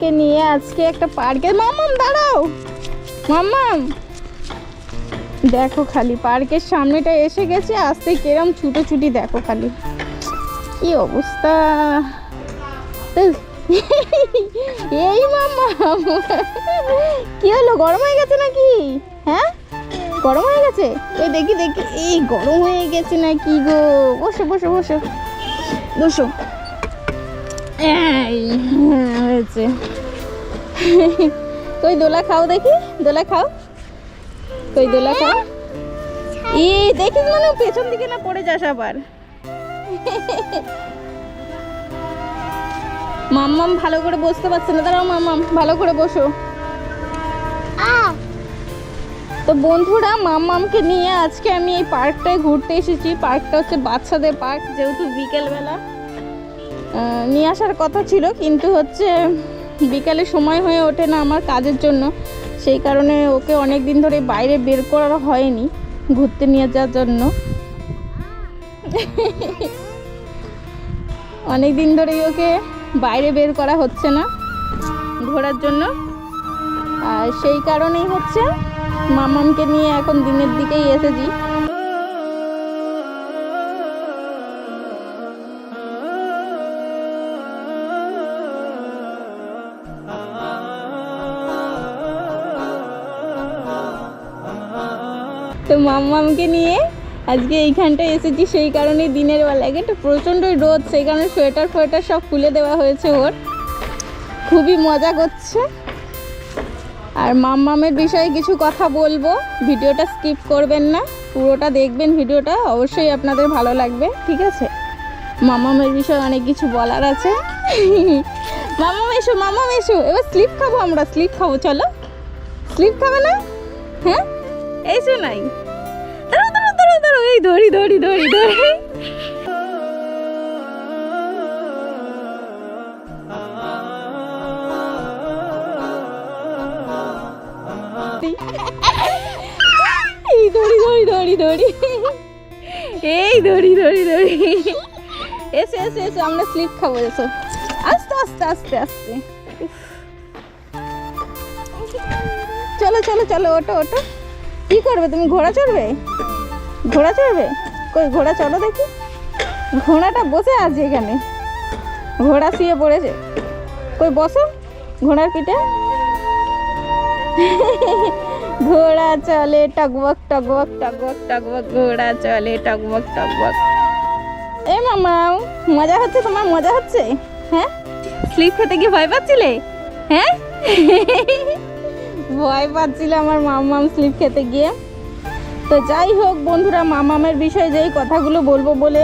কে নিয়ে আজকে একটা পার্কে? মামাম দাঁড়াও। মামাম দেখো খালি, পার্কের সামনেটা এসে গেছে, আসতে কেরম ছুটোছুটি দেখো খালি। কি অবস্থা? এই মামা কি হলো, গরম হয়ে গেছে নাকি? হ্যাঁ? গরম হয়ে গেছে? এই দেখি দেখি, এই গরম হয়ে গেছে নাকি গো? বসো বসো বসো। বসো। হয়েছে। কই দোলা খাও দেখি, দোলা খাও। কই দোলা খাও। ই, দেখিস মানে পেছন দিকে না পড়ে যাস আবার। মাম্মাম ভালো করে বসতে পারছে না। দাঁড়াও মাম্মাম, ভালো করে বসো। তো বন্ধুরা, মাম্মামকে নিয়ে আজকে আমি এই পার্কটায় ঘুরতে এসেছি। পার্কটা হচ্ছে বাচ্চাদের পার্ক, যেহেতু বিকেলবেলা। নিয়ে আসার কথা ছিল, কিন্তু হচ্ছে বিকালে সময় হয়ে ওঠে না আমার কাজের জন্য। সেই কারণে ওকে অনেক দিন ধরে বাইরে বের করা হয়নি, ঘুরতে নিয়ে যাওয়ার জন্য। অনেক দিন ধরেই ওকে বাইরে বের করা হচ্ছে না ঘোরার জন্য। আর সেই কারণেই হচ্ছে মামামকে নিয়ে এখন দিনের দিকেই এসেছি। মাম্মামকে নিয়ে আজকে এইখানটায় এসেছি, সেই কারণে দিনের বেলায় একটু প্রচণ্ডই রোদ, সেই কারণে সোয়েটার ফোয়েটার সব খুলে দেওয়া হয়েছে ওর। খুবই মজা করছে। আর মাম্মামের বিষয়ে কিছু কথা বলব, ভিডিওটা স্কিপ করবেন না, পুরোটা দেখবেন ভিডিওটা, অবশ্যই আপনাদের ভালো লাগবে, ঠিক আছে? মামামের বিষয়ে অনেক কিছু বলার আছে। মামাম এসো মামাম এসো, এবার স্লিপ খাব আমরা, স্লিপ খাব, চলো। স্লিপ খাবে না? হ্যাঁ? এসো নাই এই দড়ি দড়ি দড়ি দড়ি। এই দড়ি দড়ি দড়ি দড়ি। এই দড়ি দড়ি দড়ি। এসো এসো এসো, আমরা স্লিপ খাব, এসো। আস্তে আস্তে আস্তে আস্তে। চলো চলো চলো ওটো ওটো কি করবে, তুমি ঘোড়া চড়বে? ঘোড়া চড়বে? কই, ঘোড়া চলো দেখি। ঘোড়াটা বসে আছে এখানে। ঘোড়া শুয়ে পড়েছে। কই, বসো, ঘোড়ার পিঠে। ঘোড়া চলে, টকবক টকবক টকবক টকবক, ঘোড়া চলে, টকবক টকবক। এ মামা, মজা হচ্ছে তোমার? মজা হচ্ছে? হ্যাঁ? স্লিপ খেতে গিয়ে ভয় পাচ্ছিলে? হ্যাঁ? ভয় পাচ্ছিল আমার মামাম স্লিপ খেতে গিয়ে। তো যাই হোক বন্ধুরা, মামামের বিষয়ে যেই কথাগুলো বলব বলে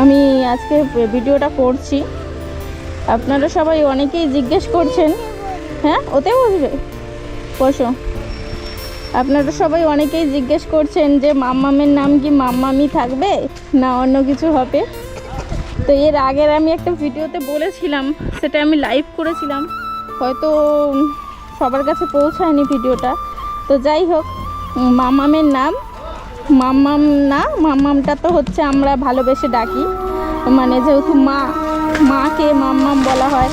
আমি আজকে ভিডিওটা করছি। আপনারা সবাই অনেকেই জিজ্ঞেস করছেন হ্যাঁ ওতে বসবে? বসো। আপনারা সবাই অনেকেই জিজ্ঞেস করছেন যে মাম্মামের নাম কি মাম্মামি থাকবে না অন্য কিছু হবে? তো এর আগের আমি একটা ভিডিওতে বলেছিলাম, সেটা আমি লাইভ করেছিলাম। হয়তো সবার কাছে পৌঁছায়নি ভিডিওটা। তো যাই হোক মামামের নাম। মাম্মাম না মাম্মামটা তো হচ্ছে আমরা ভালোবেসে ডাকি। মানে যেহেতু মা, মাকে মাম্মাম বলা হয়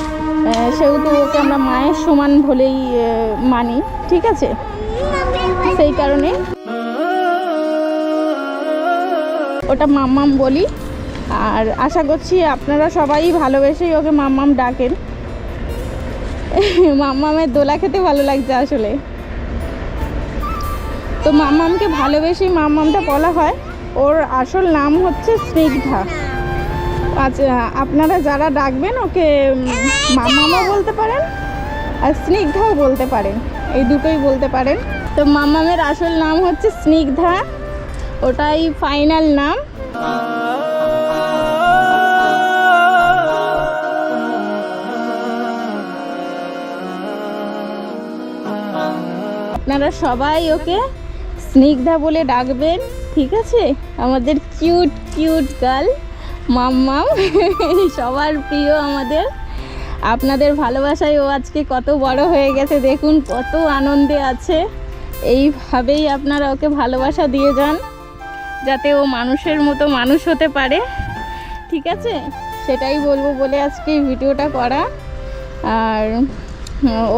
সেহেতু ওকে আমরা মায়ের সমান বলেই মানি, ঠিক আছে? সেই কারণে ওটা মাম্মাম বলি। আর আশা করছি আপনারা সবাই ভালোবেসেই ওকে মাম্মাম ডাকেন। মাম্মামের দোলা খেতে ভালো লাগছে আসলে। তো মাম্মামকে ভালোবেসেই মাম্মামটা বলা হয়। ওর আসল নাম হচ্ছে স্নিগ্ধা। আচ্ছা আপনারা যারা ডাকবেন ওকে উম, মাম্মামও বলতে পারেন আর স্নিগ্ধাও বলতে পারেন। এই দুটোই বলতে পারেন। তো মাম্মামের আসল নাম হচ্ছে স্নিগ্ধা। ওটাই ফাইনাল নাম। আপনারা সবাই ওকে স্নিগ্ধা বলে ডাকবেন, ঠিক আছে? আমাদের কিউট কিউট গার্ল, মাম্মাম, সবার প্রিয় আমাদের। আপনাদের ভালোবাসায় ও আজকে কত বড় হয়ে গেছে, দেখুন কত আনন্দে আছে। এইভাবেই আপনারা ওকে ভালোবাসা দিয়ে যান, যাতে ও মানুষের মতো মানুষ হতে পারে, ঠিক আছে? সেটাই বলব বলে আজকে ভিডিওটা করা। আর,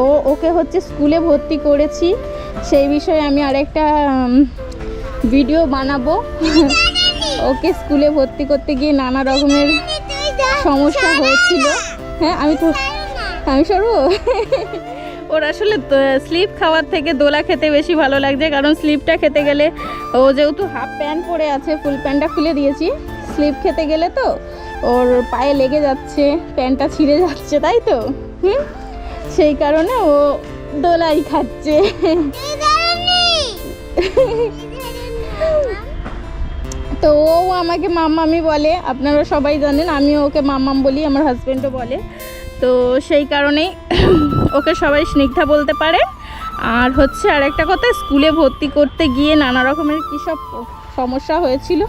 ও, ওকে হচ্ছে স্কুলে ভর্তি করেছি। সেই বিষয়ে আমি আরেকটা ভিডিও বানাবো। ওকে স্কুলে ভর্তি করতে গিয়ে নানা রকমের সমস্যা হয়েছিল। হ্যাঁ আমি তো আমি সরবো? ওর আসলে স্লিপ খাওয়ার থেকে দোলা খেতে বেশি ভালো লাগছে, কারণ স্লিপটা খেতে গেলে ও যেহেতু হাফ প্যান্ট পরে আছে, ফুল প্যান্টটা খুলে দিয়েছি। স্লিপ খেতে গেলে তো ওর পায়ে লেগে যাচ্ছে, প্যান্টটা ছিঁড়ে যাচ্ছে, তাই তো? হুম? সেই কারণে ও দোলাই খাচ্ছে। তো ও আমাকে মাম্মামি বলে, আপনারা সবাই জানেন, আমিও ওকে মাম্মাম বলি, আমার হাজব্যান্ডও বলে। তো সেই কারণেই ওকে সবাই স্নিগ্ধা বলতে পারে। আর হচ্ছে আর একটা কথা, স্কুলে ভর্তি করতে গিয়ে নানা রকমের কী সব সমস্যা হয়েছিল,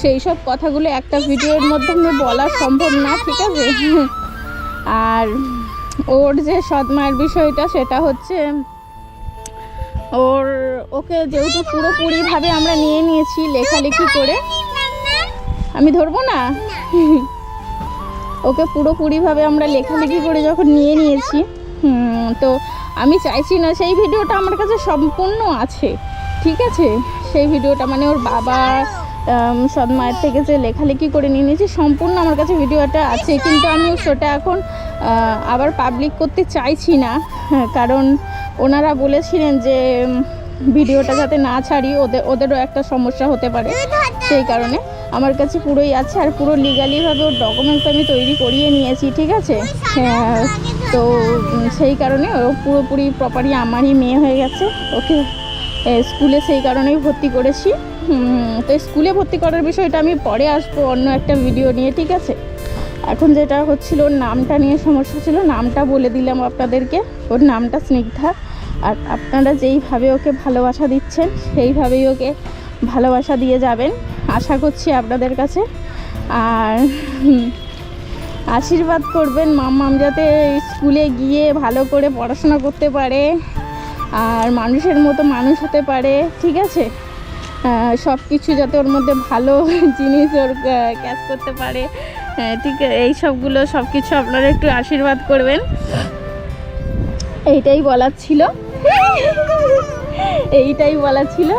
সেই সব কথাগুলো একটা ভিডিওর মাধ্যমে বলা সম্ভব না, ঠিক আছে? আর ওর যে সৎমায়ের বিষয়টা সেটা হচ্ছে ওর, ওকে যেহেতু পুরোপুরিভাবে আমরা নিয়ে নিয়েছি লেখালেখি করে, আমি ধরবো না? ওকে পুরোপুরিভাবে আমরা লেখালেখি করে যখন নিয়ে নিয়েছি তো আমি চাইছি না সেই ভিডিওটা আমার কাছে সম্পূর্ণ আছে, ঠিক আছে? সেই ভিডিওটা মানে ওর বাবা সৎ মায়ের থেকে যে লেখালেখি করে নিয়ে নিয়েছি সম্পূর্ণ আমার কাছে ভিডিওটা আছে। কিন্তু আমি সেটা এখন আবার পাবলিক করতে চাইছি না। হ্যাঁ, কারণ ওনারা বলেছিলেন যে ভিডিওটা যাতে না ছাড়ি ওদের ওদেরও একটা সমস্যা হতে পারে। সেই কারণে আমার কাছে পুরোই আছে আর পুরো লিগালিভাবে ওর ডকুমেন্টস আমি তৈরি করিয়ে নিয়েছি ঠিক আছে? হ্যাঁ, তো সেই কারণে ও পুরোপুরি প্রপারই আমারই মেয়ে হয়ে গেছে। ওকে স্কুলে সেই কারণেই ভর্তি করেছি। তো স্কুলে ভর্তি করার বিষয়টা আমি পরে আসব অন্য একটা ভিডিও নিয়ে, ঠিক আছে? এখন যেটা হচ্ছিল নামটা নিয়ে সমস্যা ছিল, নামটা বলে দিলাম আপনাদেরকে। ওর নামটা স্নিগ্ধা। আর আপনারা যেইভাবে ওকে ভালোবাসা দিচ্ছেন, সেইভাবেই ওকে ভালোবাসা দিয়ে যাবেন। আশা করছি আপনাদের কাছে। আর আশীর্বাদ করবেন মাম্মাম যাতে স্কুলে গিয়ে ভালো করে পড়াশোনা করতে পারে। আর মানুষের মতো মানুষ হতে পারে, ঠিক আছে? সব কিছু যাতে ওর মধ্যে ভালো জিনিস ওর ক্যাচ করতে পারে। হ্যাঁ, ঠিক এই সবগুলো সব কিছু আপনারা একটু আশীর্বাদ করবেন। এইটাই বলার ছিল। এইটাই বলার ছিল।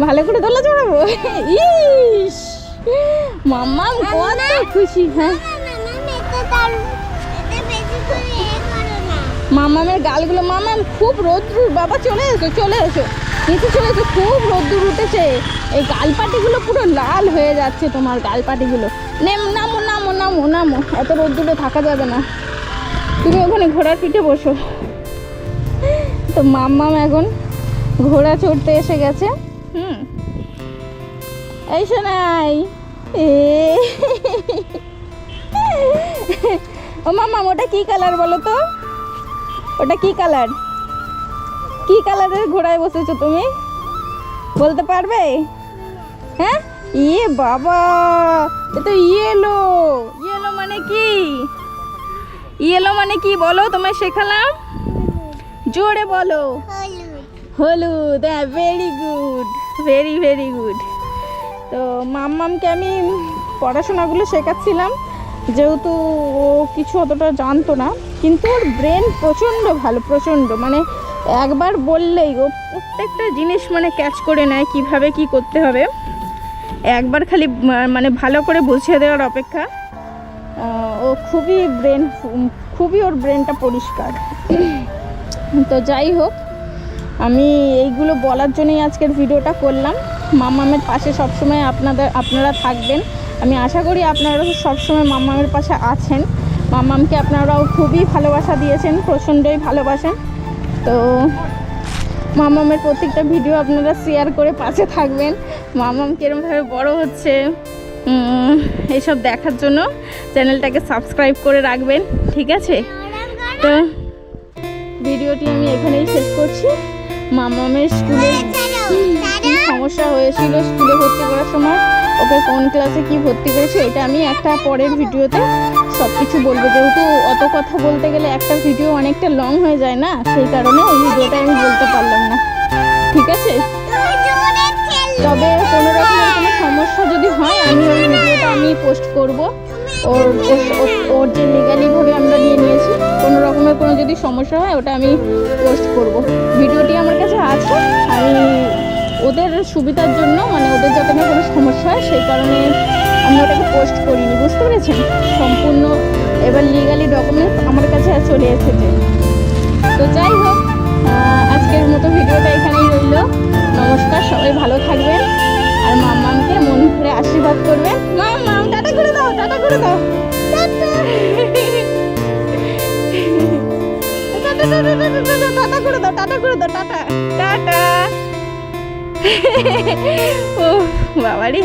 ভালো করে দোলা চড়াবো? ইস! মাম্মাম কত খুশি হ্যাঁ। মামামের গালগুলো, মামাম খুব রোদ্রুর, বাবা চলে এসো চলে এসো। নিচে চলে এসো, খুব রোদ্দুর উঠেছে। এই গালপাটিগুলো পুরো লাল হয়ে যাচ্ছে তোমার গালপাটিগুলো। নেম, নামো নামো নামো নামো, এত রোদ্দুরে থাকা যাবে না। তুমি ওখানে ঘোড়ার পিঠে বসো। তো মাম্মাম এখন ঘোড়া চড়তে এসে গেছে। হুম। এই শোনাই এ। ও মাম্মাম ওটা কী কালার বলো তো? ওটা কি কালার? কি কালারের ঘোড়ায় বসেছো তুমি? বলতে পারবে? হ্যাঁ? ইয়ে বাবা এ তো ইয়েলো ইয়েলো মানে কি? ইয়েলো মানে কি বলো? তোমায় শেখালাম? জোরে বলো। হলুদ। হ্যাঁ very good very very good তো মাম্মামকে আমি পড়াশোনাগুলো শেখাচ্ছিলাম, যেহেতু ও কিছু অতটা জানতো না। কিন্তু ওর ব্রেন প্রচণ্ড ভালো, প্রচণ্ড। মানে একবার বললেই ও প্রত্যেকটা জিনিস মানে ক্যাচ করে নেয় কীভাবে কি করতে হবে। একবার খালি মানে ভালো করে বুঝিয়ে দেওয়ার অপেক্ষা। ও খুবই ব্রেন খুবই ওর ব্রেনটা পরিষ্কার। তো যাই হোক, আমি এইগুলো বলার জন্যই আজকের ভিডিওটা করলাম। মামামের পাশে সবসময় আপনাদের, আপনারা থাকবেন। আমি আশা করি আপনারা সবসময় মামামের পাশে আছেন। মামামকে আপনারাও খুবই ভালোবাসা দিয়েছেন প্রচণ্ডই ভালোবাসেন তো মামামের প্রত্যেকটা ভিডিও আপনারা শেয়ার করে পাশে থাকবেন। মামাম কীরমভাবে বড় হচ্ছে এইসব দেখার জন্য চ্যানেলটাকে সাবস্ক্রাইব করে রাখবেন ঠিক আছে? তো ভিডিওটি আমি এখানেই শেষ করছি। মামামের স্কুলে কি সমস্যা হয়েছিল স্কুলে ভর্তি করার সময়? ওকে কোন ক্লাসে কি ভর্তি করেছে এটা আমি একটা পরের ভিডিওতে সব কিছু বলব। যেহেতু অত কথা বলতে গেলে একটা ভিডিও অনেকটা লং হয়ে যায় না, সেই কারণে ওই ভিডিওটা আমি বলতে পারলাম না। ঠিক আছে? তবে কোনো রকমের কোনো সমস্যা যদি হয়, আমি ওই ভিডিওটা আমি পোস্ট করব। ওর, ওর- যে লিগালিভাবে আমরা নিয়ে নিয়েছি, কোনো রকমের কোনো যদি সমস্যা হয়, ওটা আমি পোস্ট করব। ভিডিওটি আমার কাছে আছে, আমি ওদের সুবিধার জন্য মানে ওদের যাতে না কোনো সমস্যা হয়, সেই কারণে আমি ওটাকে পোস্ট করিনি, বুঝতে পেরেছেন? সম্পূর্ণ এবার লিগালি ডকুমেন্টস আমার কাছে চলে এসেছে। তো যাই হোক আজকের মতো ভিডিওটা এখানেই রইল। নমস্কার, সবাই ভালো থাকবেন। আর মাম্মামকে মন ভরে আশীর্বাদ করবেন। মাম্মাম, টাটা করে দাও, টাটা করে দাও। টাটা। করে দাও, টাটা করে দাও, টাটা। টাটা। ও বাবারি।